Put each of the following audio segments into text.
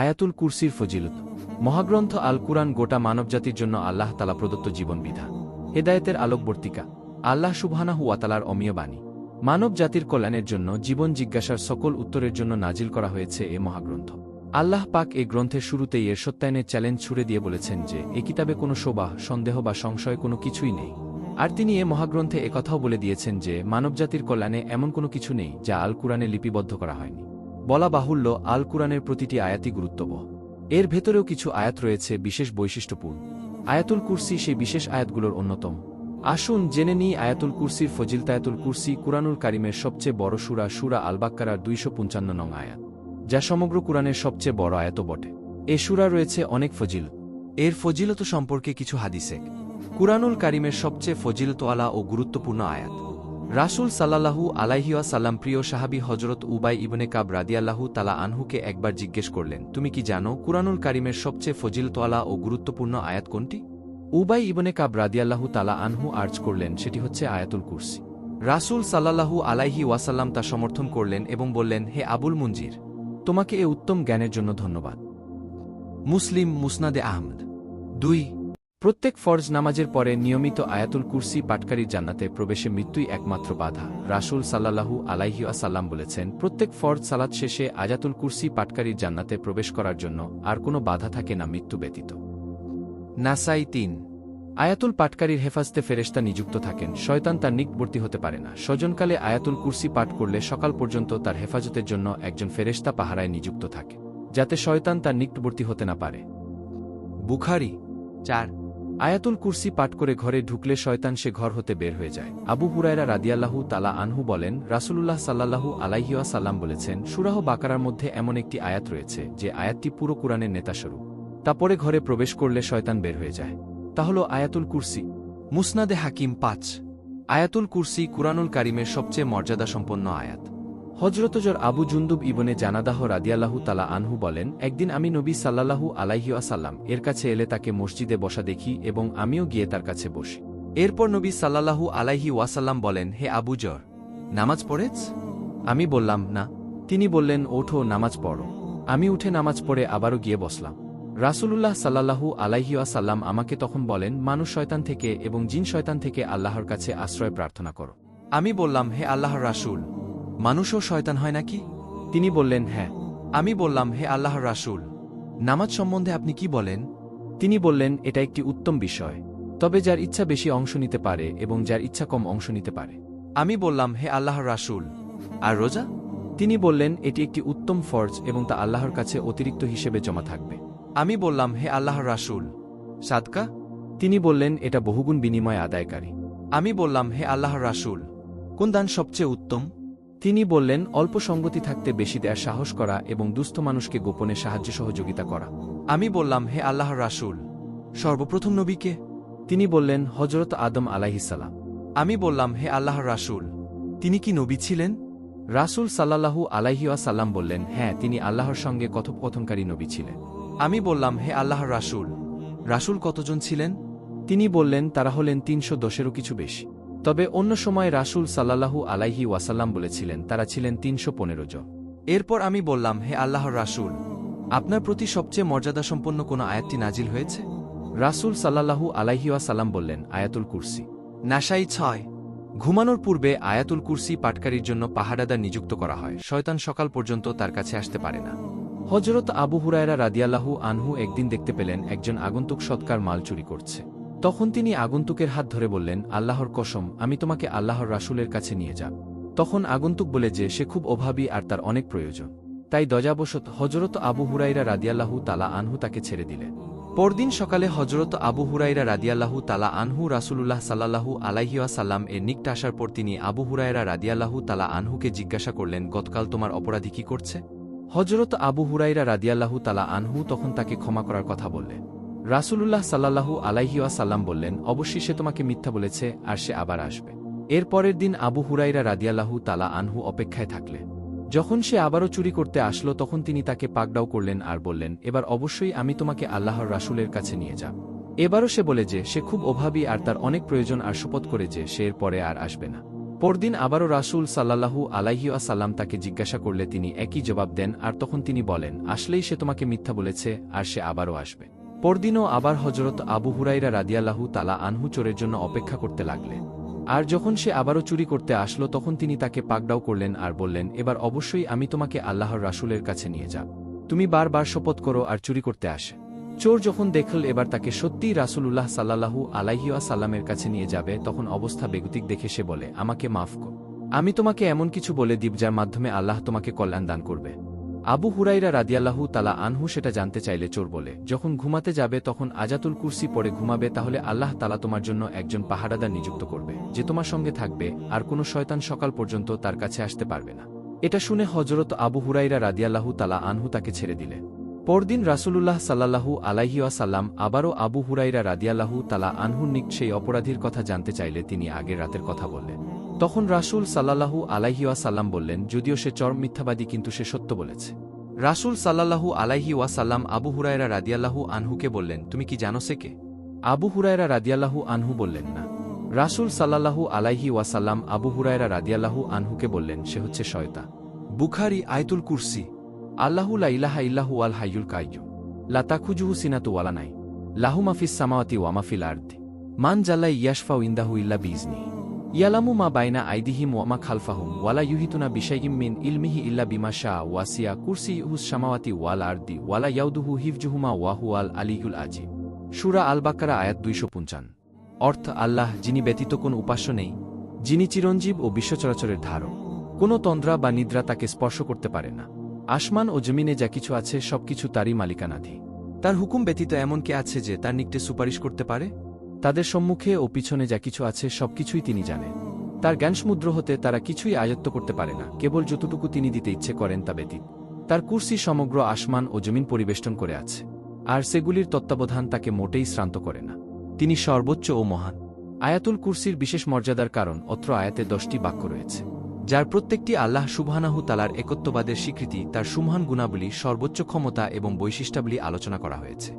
আয়াতুল কুরসির ফজিলত। মহাগ্রন্থ আল কুরআন গোটা মানবজাতির জন্য আল্লাহ তালা প্রদত্ত জীবনবিধান হেদায়েতের আলোকবর্তিকা, আল্লাহ সুবহানাহু ওয়াতালার অমীয় বাণী। মানব জাতির কল্যাণের জন্য জীবন জিজ্ঞাসার সকল উত্তরের জন্য নাজিল করা হয়েছে এ মহাগ্রন্থ। আল্লাহ পাক এ গ্রন্থের শুরুতেই এর সত্যায়নের চ্যালেঞ্জ ছুড়ে দিয়ে বলেছেন যে, এ কিতাবে কোনো শোভা সন্দেহ বা সংশয় কোনো কিছুই নেই। আর তিনি এ মহাগ্রন্থে একথাও বলে দিয়েছেন যে, মানবজাতির কল্যাণে এমন কোনো কিছু নেই যা আল কুরআনে লিপিবদ্ধ করা হয়নি। বলা বাহুল্য আল কুরআনের প্রতিটি আয়াতই গুরুত্ববহ এর ভেতরেও কিছু আয়াত রয়েছে বিশেষ বৈশিষ্ট্যপূর্ণ। আয়াতুল কুরসি সেই বিশেষ আয়াতগুলোর অন্যতম। আসুন জেনে নিই আয়াতুল কুরসির ফজিলতায়াতুল কুরসি কুরআনুল কারিমের সবচেয়ে বড় সুরা সুরা আলবাক্কারার দুইশো পঞ্চান্ন নং আয়াত, যা সমগ্র কুরআনের সবচেয়ে বড় আয়াত বটে। এ সুরা রয়েছে অনেক ফজিল। এর ফজিলত সম্পর্কে কিছু হাদিসেক কুরআনুল কারিমের সবচেয়ে ফজিলতওয়ালা ও গুরুত্বপূর্ণ আয়াত রাসূল সাল্লাল্লাহু আলাইহিয়া সাল্লাম প্রিয় সাহাবী হজরত উবাই ইবনে কাব রাদিয়াল্লাহু তালা আনহুকে একবার জিজ্ঞেস করলেন, তুমি কি জানো কুরানুল কারিমের সবচেয়ে ফজিলতওয়ালা ও গুরুত্বপূর্ণ আয়াত কোনটি? উবাই ইবনে কাব রাদিয়াল্লাহু তালা আনহু আর্জ করলেন, সেটি হচ্ছে আয়াতুল কুরসি। রাসূল সাল্লাল্লাহু আলাইহি ওয়াসাল্লাম তা সমর্থন করলেন এবং বললেন, হে আবুল মুনজির, তোমাকে এ উত্তম জ্ঞানের জন্য ধন্যবাদ। মুসলিম মুসনাদে আহমদ। দুই প্রত্যেক ফরজ নামাজের পরে নিয়মিত আয়াতুল কুরসি পাটকারীর জান্নাতে প্রবেশে মৃত্যুই একমাত্র বাধা। রাসূল সাল্লাল্লাহু আলাইহি আসাল্লাম বলেছেন, প্রত্যেক ফরজ সালাত শেষে আয়াতুল কুরসি পাটকারীর জান্নাতে প্রবেশ করার জন্য আর কোনো বাধা থাকে না মৃত্যু ব্যতীত। নাসাই তিন। আয়াতুল পাটকারীর হেফাজতে ফেরেশতা নিযুক্ত থাকেন। শয়তান তার নিকটবর্তী হতে পারে না। স্বজনকালে আয়াতুল কুরসি পাঠ করলে সকাল পর্যন্ত তার হেফাজতের জন্য একজন ফেরেশতা পাহারায় নিযুক্ত থাকে, যাতে শয়তান তার নিকটবর্তী হতে না পারে। বুখারি চার। আয়াতুল কুরসি পাঠ করে ঘরে ঢুকলে শয়তান সে ঘর হতে বের হয়ে যায়। আবু হুরায়রা রাদিয়াল্লাহু তালা আনহু বলেন, রাসূলুল্লাহ সাল্লাল্লাহু আলাইহিয়া সাল্লাম বলেছেন, সুরাহ বাকারার মধ্যে এমন একটি আয়াত রয়েছে, যে আয়াতটি পুরো কুরআনের নেতাস্বরূপ। তারপরে ঘরে প্রবেশ করলে শয়তান বের হয়ে যায়। তা হল আয়াতুল কুরসি। মুসনাদে হাকিম পাঁচ। আয়াতুল কুরসি কুরআনুল কারিমের সবচেয়ে মর্যাদাসম্পন্ন আয়াত। হজরতজর আবু জুন্দুব ইবনে জানাদাহ রাদিয়াল্লাহু তালা আনহু বলেন, একদিন আমি নবী সাল্লাল্লাহু আলাইহিয়াসাল্লাম এর কাছে এলে তাকে মসজিদে বসা দেখি এবং আমিও গিয়ে তার কাছে বসি। এরপর নবী সাল্লাহু আলাইহি ওয়াসাল্লাম বলেন, হে আবু জর, নামাজ পড়েছ? আমি বললাম, না। তিনি বললেন, ওঠো, নামাজ পড়ো। আমি উঠে নামাজ পড়ে আবারও গিয়ে বসলাম। রাসূলুল্লাহ সাল্লাল্লাহু আলাইহিয়াসাল্লাম আমাকে তখন বলেন, মানুষ শয়তান থেকে এবং জিন শয়তান থেকে আল্লাহর কাছে আশ্রয় প্রার্থনা করো। আমি বললাম, হে আল্লাহর রাসূল মানুষও শয়তান হয় নাকি? তিনি বললেন হ্যাঁ। আমি বললাম, হে আল্লাহর রাসূল, নামাজ সম্বন্ধে আপনি কি বলেন? তিনি বললেন, এটা একটি উত্তম বিষয়, তবে যার ইচ্ছা বেশি অংশ নিতে পারে এবং যার ইচ্ছা কম অংশ নিতে পারে। আমি বললাম, হে আল্লাহর রাসূল, আর রোজা? তিনি বললেন, এটি একটি উত্তম ফরজ এবং তা আল্লাহর কাছে অতিরিক্ত হিসেবে জমা থাকবে। আমি বললাম, হে আল্লাহর রাসূল, সাদকা? তিনি বললেন, এটা বহুগুণ বিনিময় আদায়কারী। আমি বললাম, হে আল্লাহর রাসূল, কোন দান সবচেয়ে উত্তম? তিনি বললেন, অল্প সঙ্গতি থাকতে বেশি দেয়ার সাহস করা এবং দুস্থ মানুষকে গোপনে সাহায্য সহযোগিতা করা। আমি বললাম, হে আল্লাহ রাসূল, সর্বপ্রথম নবীকে? তিনি বললেন হজরত আদম আলাহিসাল্লাম আমি বললাম, হে আল্লাহ রাসূল, তিনি কি নবী ছিলেন? রাসূল সাল্লাল্লাহু আলাইহিয়া সাল্লাম বললেন হ্যাঁ তিনি আল্লাহর সঙ্গে কথোপকথনকারী নবী ছিলেন। আমি বললাম, হে আল্লাহ রাসূল রাসূল কতজন ছিলেন? তিনি বললেন, তারা হলেন তিনশো দশেরও কিছু বেশি। তবে অন্য সময় রাসূল সাল্লাল্লাহু আলাইহি ওয়াসাল্লাম বলেছিলেন, তারা ছিলেন তিনশো পনেরো জন। এরপর আমি বললাম, হে আল্লাহর রাসূল, আপনার প্রতি সবচেয়ে মর্যাদাসম্পন্ন কোনো আয়াতটি নাজিল হয়েছে? রাসূল সাল্লাল্লাহু আলাইহি ওয়াসাল্লাম বললেন, আয়াতুল কুরসি। নাসাই ছয়। ঘুমানোর পূর্বে আয়াতুল কুরসি পাটকারীর জন্য পাহারাদার নিযুক্ত করা হয়। শয়তান সকাল পর্যন্ত তার কাছে আসতে পারে না। হজরত আবু হুরায়রা রাদিয়াল্লাহু আনহু একদিন দেখতে পেলেন, একজন আগন্তুক সৎকার মাল চুরি করছে। তখন তিনি আগন্তুকের হাত ধরে বললেন, আল্লাহর কসম, আমি তোমাকে আল্লাহর রাসূলের কাছে নিয়ে যাব। তখন আগন্তুক বলে যে, সে খুব অভাবী আর তার অনেক প্রয়োজন। তাই দজাবশত হজরত আবু হুরাইরা রাদিয়াল্লাহু তালা আনহু তাকে ছেড়ে দিলেন। পরদিন সকালে হজরত আবু হুরাইরা রাদিয়াল্লাহু তালা আনহু রাসূলুল্লাহ সাল্লাল্লাহু আলাইহিয়া সাল্লাম এর নিকট আসার পর তিনি আবু হুরাইরা রাদিয়াল্লাহু তালা আনহুকে জিজ্ঞাসা করলেন, গতকাল তোমার অপরাধী কি করছে? হজরত আবু হুরাইরা রাদিয়াল্লাহু তালা আনহু তখন তাকে ক্ষমা করার কথা বললেন। রাসূলুল্লাহ সাল্লাল্লাহু আলাইহিয়া সাল্লাম বললেন অবশ্যই সে তোমাকে মিথ্যা বলেছে আর সে আবার আসবে। এর পরের দিন আবু হুরাইরা রাদিয়াল্লাহু তালা আনহু অপেক্ষায় থাকলেন যখন সে আবারও চুরি করতে আসলো, তখন তিনি তাকে পাকড়াও করলেন আর বললেন, এবার অবশ্যই আমি তোমাকে আল্লাহর রাসূলের কাছে নিয়ে যাব। এবারও সে বলে যে, সে খুব অভাবী আর তার অনেক প্রয়োজন আর শপথ করে যে, সে এর পরে আর আসবে না। পরদিন আবারও রাসূল সাল্লাল্লাহু আলাইহি সাল্লাম তাকে জিজ্ঞাসা করলে তিনি একই জবাব দেন, আর তখন তিনি বলেন, আসলেই সে তোমাকে মিথ্যা বলেছে আর সে আবারও আসবে। পরদিনও আবার হজরত আবু হুরাইরা রাদিয়াল্লাহু তালা আনহু চোরের জন্য অপেক্ষা করতে লাগলেন আর যখন সে আবারও চুরি করতে আসলো, তখন তিনি তাকে পাকড়াও করলেন আর বললেন, এবার অবশ্যই আমি তোমাকে আল্লাহর রাসূলের কাছে নিয়ে যাব। তুমি বারবার শপথ করো আর চুরি করতে আসে। চোর যখন দেখল এবার তাকে সত্যিই রাসূলুল্লাহ সাল্লাল্লাহু আলাইহিয়া সাল্লামের কাছে নিয়ে যাবে, তখন অবস্থা বেগুতিক দেখে সে বলে, আমাকে মাফ কর। আমি তোমাকে এমন কিছু বলে দিব যার মাধ্যমে আল্লাহ তোমাকে কল্যাণ দান করবে। আবু হুরাইরা রাদিয়াল্লাহু তালা আনহু সেটা জানতে চাইলে চোর বলে, যখন ঘুমাতে যাবে তখন আজাতুল কুরসি পরে ঘুমাবে, তাহলে আল্লাহ তালা তোমার জন্য একজন পাহারাদার নিযুক্ত করবে, যে তোমার সঙ্গে থাকবে, আর কোনো শয়তান সকাল পর্যন্ত তার কাছে আসতে পারবে না। এটা শুনে হজরত আবু হুরাইরা রাদিয়াল্লাহু তালা আনহু তাকে ছেড়ে দিলে। পরদিন রাসূলুল্লাহ সাল্লাল্লাহু আলাইহিয়া সাল্লাম আবারও আবু হুরাইরা রাদিয়াল্লাহু তালা আনহুর নিক সেই অপরাধীর কথা জানতে চাইলে তিনি আগের রাতের কথা বললেন। তখন রাসূল সাল্লাল্লাহু আলাইহিয়া সাল্লাম বললেন, যদিও সে চরম মিথ্যাবাদী, কিন্তু সে সত্য বলেছে। রাসূল সাল্লাল্লাহু আলাইহি ওয়াসাল্লাম আবু হুরায়রা রাদিয়াল্লাহু আনহুকে বললেন, তুমি কি জানো সে কে? আবু হুরায়রা রাদিয়াল্লাহু আনহু বললেন, না। রাসূল সাল্লাল্লাহু আলাইহি ওয়াসাল্লাম আবু হুরায়রা রাদিয়াল্লাহু আনহুকে বললেন, সে হচ্ছে শয়তা বুখারি, আয়তুল কুরসি। আল্লাহু লা ইলাহা ইল্লাহু আল হাইয়ুল কাইয়্যুম লা তাখুজুহু সিনাতু ওয়ালা নাই লাহু মাফিস সামাওয়াতি ওয়া মাফিল আরদি। মান জাল্লা ইয়াশফাউ ইনদাহু ইল্লা বিইজনিহি। ইয়ালামু মা বাইনা আইদিহিম ওয়ামা খালফাহুম, ওয়ালা ইউহিতুনা বিশাইয়িম মিন ইলমিহি ইল্লা বিমা শাআ ওয়াসিয়া কুরসিয়ুহুস সামাওয়াতি ওয়াল আরদি, ওয়ালা ইয়াউদুহু হিফজুহুমা ওয়া হুয়াল আলিয়ুল আজিম। সূরা আল বাকারা আয়াত দুইশো পঞ্চান অর্থ, আল্লাহ, যিনি ব্যতীত কোন উপাস্য নেই, যিনি চিরঞ্জীব ও বিশ্বচরাচরের ধারক। কোনো তন্দ্রা বা নিদ্রা তাকে স্পর্শ করতে পারে না। আসমান ও জমিনে যা কিছু আছে, সবকিছু তারই মালিকানাধি তার হুকুম ব্যতীত এমন কে আছে যে তার নিকটে সুপারিশ করতে পারে? তাদের সম্মুখে ও পিছনে যা কিছু আছে সবকিছুই তিনি জানেন তার জ্ঞানসমুদ্র হতে তারা কিছুই আয়ত্ত করতে পারে না, কেবল যতটুকু তিনি দিতে ইচ্ছে করেন তা ব্যতীত। তার কুর্সি সমগ্র আসমান ও জমিন পরিবেষ্টন করে আছে, আর সেগুলির তত্ত্বাবধান তাকে মোটেই শ্রান্ত করে না। তিনি সর্বোচ্চ ও মহান। আয়াতুল কুরসির বিশেষ মর্যাদার কারণ অত্র আয়াতে দশটি বাক্য রয়েছে, যার প্রত্যেকটি আল্লাহ সুবহানাহু তালার একত্ববাদের স্বীকৃতি, তার সুমহান গুণাবলী, সর্বোচ্চ ক্ষমতা এবং বৈশিষ্ট্যাবলী আলোচনা করা হয়েছে।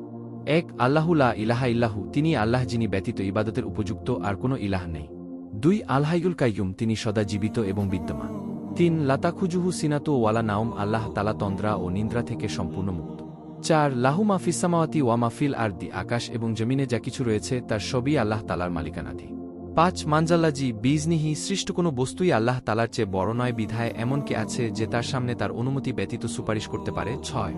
এক আল্লাহুলা ইলাহা ইল্লাহু, তিনি আল্লাহ যিনি ব্যতীত ইবাদতের উপযুক্ত আর কোনো ইলাহ নেই। দুই আলহাইগুল কাইয়ুম, তিনি সদা জীবিত এবং বিদ্যমান। তিন, লাতাখুজুহু সিনাতু ওয়ালা নাওম, আল্লাহ তালা তন্দ্রা ও নিন্দ্রা থেকে সম্পূর্ণ মুক্ত। চার, লাহু মাফিসামাওয়াতি ওয়া মাফিল আরদি, আকাশ এবং জমিনে যা কিছু রয়েছে তার সবই আল্লাহ তালার মালিকানাধি পাঁচ, মানজাল্লাজি, বীজনিহি, সৃষ্ট কোনো বস্তুই আল্লাহ তালার চেয়ে বড় নয়, বিধায় এমন কে আছে যে তার সামনে তার অনুমতি ব্যতীত সুপারিশ করতে পারে। ছয়,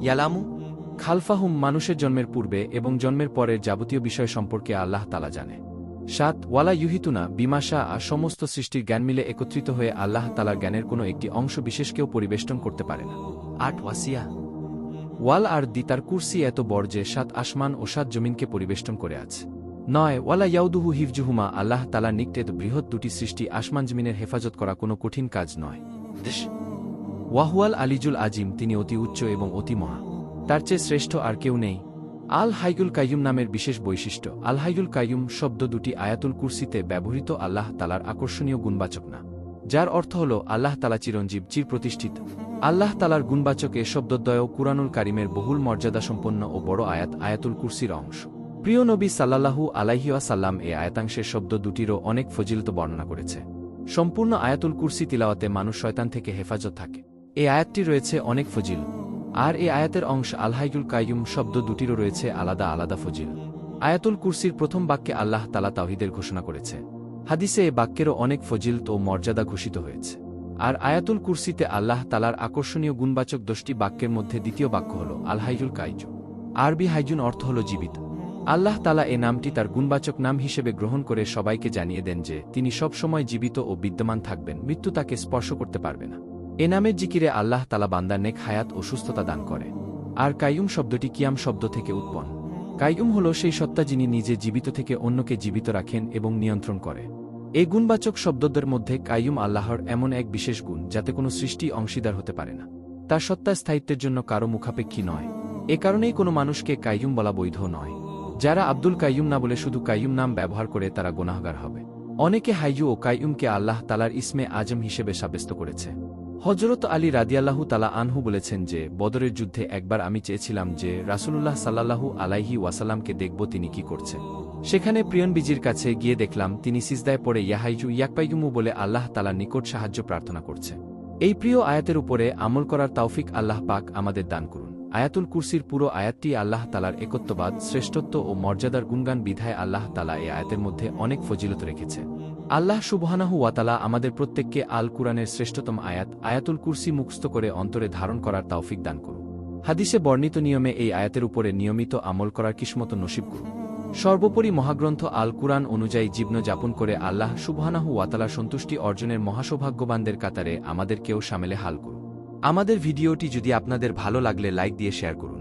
ইয়ালামু খালফাহুম মানুষের জন্মের পূর্বে এবং জন্মের পরের যাবতীয় বিষয় সম্পর্কে আল্লাহ তালা জানে। সাত, ওয়ালা ইউহিতুনা বিমাশা আর সমস্ত সৃষ্টির জ্ঞান মিলে একত্রিত হয়ে আল্লাহ তালার জ্ঞানের কোনো একটি অংশ বিশেষকেও পরিবেষ্টন করতে পারে না। আট, ওয়াসিয়া। ওয়াল আর দি তার কুর্সি এত বড় যে সাত আসমান ও সাত জমিনকে পরিবেষ্টন করে আছে। নয়, ওয়ালা ইয়াউদুহু হিফজুহুমা আল্লাহ তালা নিকটেত বৃহৎ দুটি সৃষ্টি আসমান জমিনের হেফাজত করা কোনো কঠিন কাজ নয়। ওয়াহুয়াল আলিজুল আজিম, তিনি অতি উচ্চ এবং অতি মহা। তার চেয়ে শ্রেষ্ঠ আর কেউ নেই। আল হাইগুল কাইয়ুম নামের বিশেষ বৈশিষ্ট্য। আল হাইগুল কাইয়ুম শব্দ দুটি আয়াতুল কুরসিতে ব্যবহৃত আল্লাহ তালার আকর্ষণীয় গুণবাচক না যার অর্থ হল, আল্লাহ তালা চিরঞ্জীব চির প্রতিষ্ঠিত আল্লাহ তালার গুণবাচক শব্দদ্বয় কুরানুল কারিমের বহুল মর্যাদাসম্পন্ন ও বড় আয়াত আয়াতুল কুরসির অংশ। প্রিয় নবী সাল্লাল্লাহু আলাইহিয়া সাল্লাম এ আয়াতাংশের শব্দ দুটিরও অনেক ফজিলত বর্ণনা করেছে। সম্পূর্ণ আয়াতুল কুরসি তিলাওয়াতে মানুষ শয়তান থেকে হেফাজত থাকে। এই আয়াতটি রয়েছে অনেক ফজিল। আর এ আয়াতের অংশ আলহাইগুল কাইয়ুম শব্দ দুটিরও রয়েছে আলাদা আলাদা ফজিল। আয়াতুল কুরসির প্রথম বাক্যে আল্লাহ তালা তাওহিদের ঘোষণা করেছে। হাদিসে এ বাক্যেরও অনেক ফজিলত ও মর্যাদা ঘোষিত হয়েছে। আর আয়াতুল কুরসিতে আল্লাহ তালার আকর্ষণীয় গুণবাচক দশটি বাক্যের মধ্যে দ্বিতীয় বাক্য হল আলহাইজুল কাইজু আরবি হাইজুন অর্থ হল জীবিত। আল্লাহ তালা এ নামটি তার গুণবাচক নাম হিসেবে গ্রহণ করে সবাইকে জানিয়ে দেন যে তিনি সবসময় জীবিত ও বিদ্যমান থাকবেন, মৃত্যু তাকে স্পর্শ করতে পারবে না। এ নামের জিকিরে আল্লাহ তালা বান্দার নেক হায়াত ও সুস্থতা দান করে। আর কাইয়ুম শব্দটি কিয়াম শব্দ থেকে উৎপন্ন কাইয়ুম হল সেই সত্তা যিনি নিজে জীবিত থেকে অন্যকে জীবিত রাখেন এবং নিয়ন্ত্রণ করে। এই গুণবাচক শব্দদের মধ্যে কাইয়ুম আল্লাহর এমন এক বিশেষ গুণ যাতে কোনো সৃষ্টি অংশীদার হতে পারে না। তার সত্তা স্থায়িত্বের জন্য কারও মুখাপেক্ষী নয়। এ কারণেই কোনো মানুষকে কাইয়ুম বলা বৈধ নয়। যারা আব্দুল কাইয়ুম না বলে শুধু কাইয়ুম নাম ব্যবহার করে তারা গোনাহগার হবে। অনেকে হাইয়ু ও কাইয়ুমকে আল্লাহ তালার ইসমে আজম হিসেবে সাব্যস্ত করেছে। হজরত আলী রাদিয়াল্লাহু তালা আনহু বলেছেন যে, বদরের যুদ্ধে একবার আমি চেয়েছিলাম যে, রাসুলুল্লাহ সাল্লাহু আলাইহি ওয়াসাল্লামকে দেখব তিনি কি করছেন। সেখানে প্রিয়নবিজির কাছে গিয়ে দেখলাম, তিনি সিজদায় পড়ে ইয়াহাইজু ইয়াকপাইগুমু বলে আল্লাহ তালার নিকট সাহায্য প্রার্থনা করছে। এই প্রিয় আয়াতের উপরে আমল করার তাওফিক আল্লাহ পাক আমাদের দান করুন। আয়াতুল কুরসির পুরো আয়াতটি আল্লাহ তালার একত্ববাদ, শ্রেষ্ঠত্ব ও মর্যাদার গুণগান বিধায় আল্লাহ তালা এই আয়াতের মধ্যে অনেক ফজিলত রেখেছে। আল্লাহ সুবহানাহু ওয়াতালা আমাদের প্রত্যেককে আল কুরআনের শ্রেষ্ঠতম আয়াত, আয়াতুল কুরসি মুখস্থ করে অন্তরে ধারণ করার তৌফিক দান করুন। হাদিসে বর্ণিত নিয়মে এই আয়াতের উপরে নিয়মিত আমল করার কিসমত নসিব করুন। সর্বোপরি মহাগ্রন্থ আল কুরআন অনুযায়ী জীবন যাপন করে আল্লাহ সুবহানাহু ওয়াতালা সন্তুষ্টি অর্জনের মহাসৌভাগ্যবানদের কাতারে আমাদেরকেও সামেলে হাল করুন। আমাদের ভিডিওটি যদি আপনাদের ভালো লাগলে লাইক দিয়ে শেয়ার করুন।